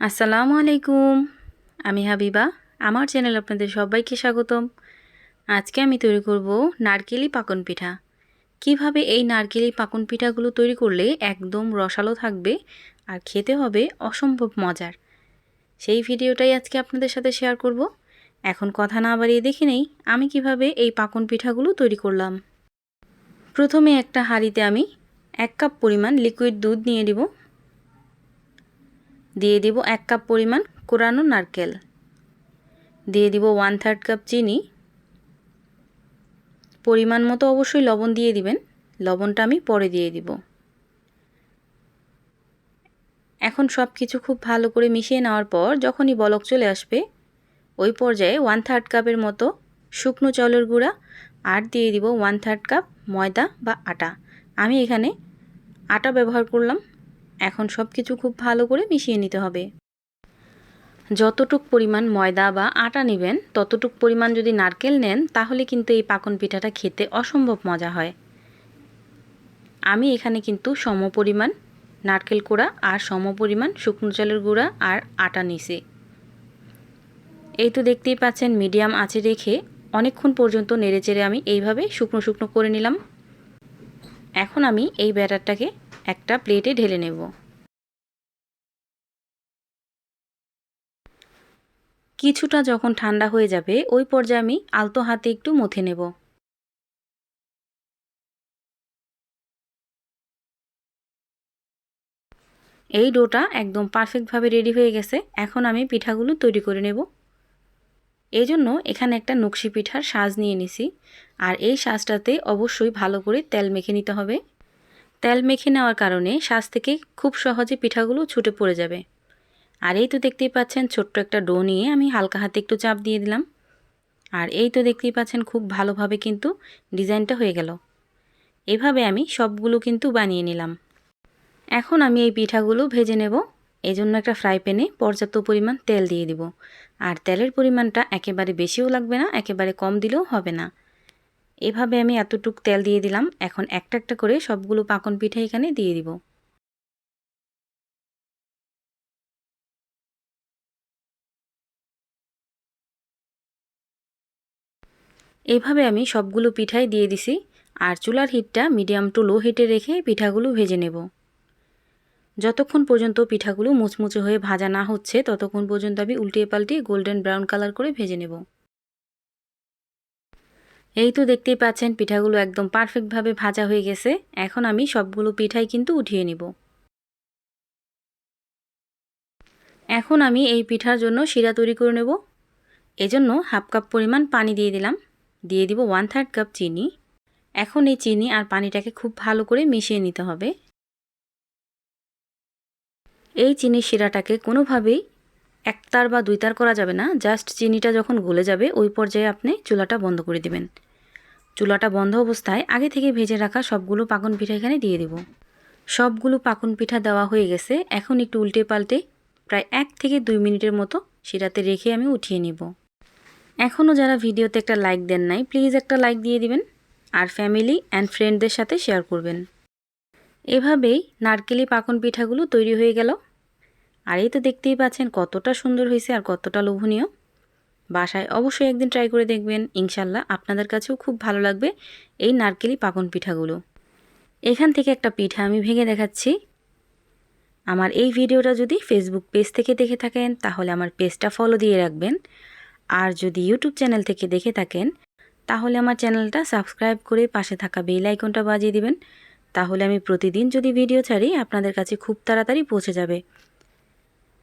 আসসালামু আলাইকুম। আমি হাবিবা, আমার চ্যানেল আপনাদের সবাইকে স্বাগতম। আজকে আমি তৈরি করব নারকেলি পাকন পিঠা। কীভাবে এই নারকেলি পাকন পিঠাগুলো তৈরি করলে একদম রসালো থাকবে আর খেতে হবে অসম্ভব মজার? সেই ভিডিওটাই আজকে আপনাদের সাথে শেয়ার করব। এখন কথা না বাড়িয়ে দেখে নেই, আমি কীভাবে এই পাকন পিঠাগুলো তৈরি করলাম। প্রথমে একটা হাঁড়িতে আমি এক কাপ পরিমাণ লিকুইড দুধ নিয়ে দিব দিয়ে দিব এক কাপ পরিমাণ কোরানো নারকেল। দিয়ে দিব ওয়ান থার্ড কাপ চিনি। পরিমাণ মতো অবশ্যই লবণ দিয়ে দিবেন। লবণটা আমি পরে দিয়ে দিব। এখন সব কিছু খুব ভালো করে মিশিয়ে নেওয়ার পর যখনই বলক চলে আসবে, ওই পর্যায়ে ওয়ান থার্ড কাপের মতো শুকনো চাউলের গুঁড়া আর দিয়ে দিব ওয়ান থার্ড কাপ ময়দা বা আটা। আমি এখানে আটা ব্যবহার করলাম এখন সব কিছু খুব ভালো করে মিশিয়ে নিতে হবে। যতটুক পরিমাণ ময়দা বা আটা নেবেন, ততটুক পরিমাণ যদি নারকেল নেন, তাহলে কিন্তু এই পাকন পিঠাটা খেতে অসম্ভব মজা হয়। আমি এখানে কিন্তু সম পরিমাণ নারকেল কোড়া আর সম পরিমাণ শুকনো চালের গুঁড়া আর আটা নিছি এই তো দেখতেই পাচ্ছেন মিডিয়াম আঁচে রেখে অনেকক্ষণ পর্যন্ত নেড়েচেড়ে আমি এইভাবে শুকনো শুকনো করে নিলাম। এখন আমি এই ব্যাটারটাকে একটা প্লেটে ঢেলে নেব। কিছুটা যখন ঠান্ডা হয়ে যাবে, ওই পর্যায়ে আমি আলতো হাতে একটু মথে নেব। এই ডোটা একদম পারফেক্টভাবে রেডি হয়ে গেছে। এখন আমি পিঠাগুলো তৈরি করে নেব। এই জন্য এখানে একটা নকশি পিঠার সাজ নিয়ে নিছি। আর এই সাজটাতে অবশ্যই ভালো করে তেল মেখে নিতে হবে। তেল মেখে নেওয়ার কারণে শ্বাস থেকে খুব সহজে পিঠাগুলো ছুটে পড়ে যাবে। আর এই তো দেখতেই পাচ্ছেন, ছোট্ট একটা ডো নিয়ে আমি হালকা হাতে একটু চাপ দিয়ে দিলাম। আর এই তো দেখতেই পাচ্ছেন, খুব ভালোভাবে কিন্তু ডিজাইনটা হয়ে গেল। এভাবে আমি সবগুলো কিন্তু বানিয়ে নিলাম। এখন আমি এই পিঠাগুলো ভেজে নেব। এই জন্য একটা ফ্রাই প্যানে পর্যাপ্ত পরিমাণ তেল দিয়ে দিব। আর তেলের পরিমাণটা একেবারে বেশিও লাগবে না, একেবারে কম দিলেও হবে না। এভাবে আমি এতটুক তেল দিয়ে দিলাম। এখন একটা একটা করে সবগুলো পাকন পিঠা এখানে দিয়ে দিব। এভাবে আমি সবগুলো পিঠাই দিয়ে দিছি আর চুলার হিটটা মিডিয়াম টু লো হিটে রেখে পিঠাগুলো ভেজে নেব। যতক্ষণ পর্যন্ত পিঠাগুলো মুচমুচে হয়ে ভাজা না হচ্ছে, ততক্ষণ পর্যন্ত আমি উল্টিয়ে পাল্টিয়ে গোল্ডেন ব্রাউন কালার করে ভেজে নেব। এই তো দেখতেই পাচ্ছেন, পিঠাগুলো একদম পারফেক্টভাবে ভাজা হয়ে গেছে। এখন আমি সবগুলো পিঠাই কিন্তু উঠিয়ে নিব। এখন আমি এই পিঠার জন্য শিরা তৈরি করে নেব। এজন্য হাফ কাপ পরিমাণ পানি দিয়ে দিলাম। দিয়ে দিব ওয়ান থার্ড কাপ চিনি। এখন এই চিনি আর পানিটাকে খুব ভালো করে মিশিয়ে নিতে হবে। এই চিনির শিরাটাকে কোনোভাবেই একতার বা দুইতার করা যাবে না জাস্ট চিনিটা যখন গলে যাবে, ওই পর্যায়ে আপনি চুলাটা বন্ধ করে দিবেন। চুলাটা বন্ধ অবস্থায় আগে থেকে ভেজে রাখা সবগুলো পাকন পিঠা এখানে দিয়ে দেব। সবগুলো পাকন পিঠা দেওয়া হয়ে গেছে, এখন একটু উল্টে পাল্টে প্রায় এক থেকে দুই মিনিটের মতো সেটাতে রেখে আমি উঠিয়ে নিব। এখনও যারা ভিডিওতে একটা লাইক দেন নাই প্লিজ একটা লাইক দিয়ে দিবেন, আর ফ্যামিলি অ্যান্ড ফ্রেন্ডদের সাথে শেয়ার করবেন। এভাবেই নারকেলি পাকন পিঠাগুলো তৈরি হয়ে গেল। আর এই তো দেখতেই পাচ্ছেন কতটা সুন্দর হয়েছে আর কতটা লোভনীয়। বাসায় অবশ্যই একদিন ট্রাই করে দেখবেন, ইনশাল্লাহ আপনাদের কাছেও খুব ভালো লাগবে এই নারকেলি পাকন পিঠাগুলো। এখান থেকে একটা পিঠা আমি ভেঙে দেখাচ্ছি। আমার এই ভিডিওটা যদি ফেসবুক পেজ থেকে দেখে থাকেন, তাহলে আমার পেজটা ফলো দিয়ে রাখবেন। আর যদি ইউটিউব চ্যানেল থেকে দেখে থাকেন, তাহলে আমার চ্যানেলটা সাবস্ক্রাইব করে পাশে থাকা বেল আইকনটা বাজিয়ে দিবেন। তাহলে আমি প্রতিদিন যদি ভিডিও ছাড়ি, আপনাদের কাছে খুব তাড়াতাড়ি পৌঁছে যাবে।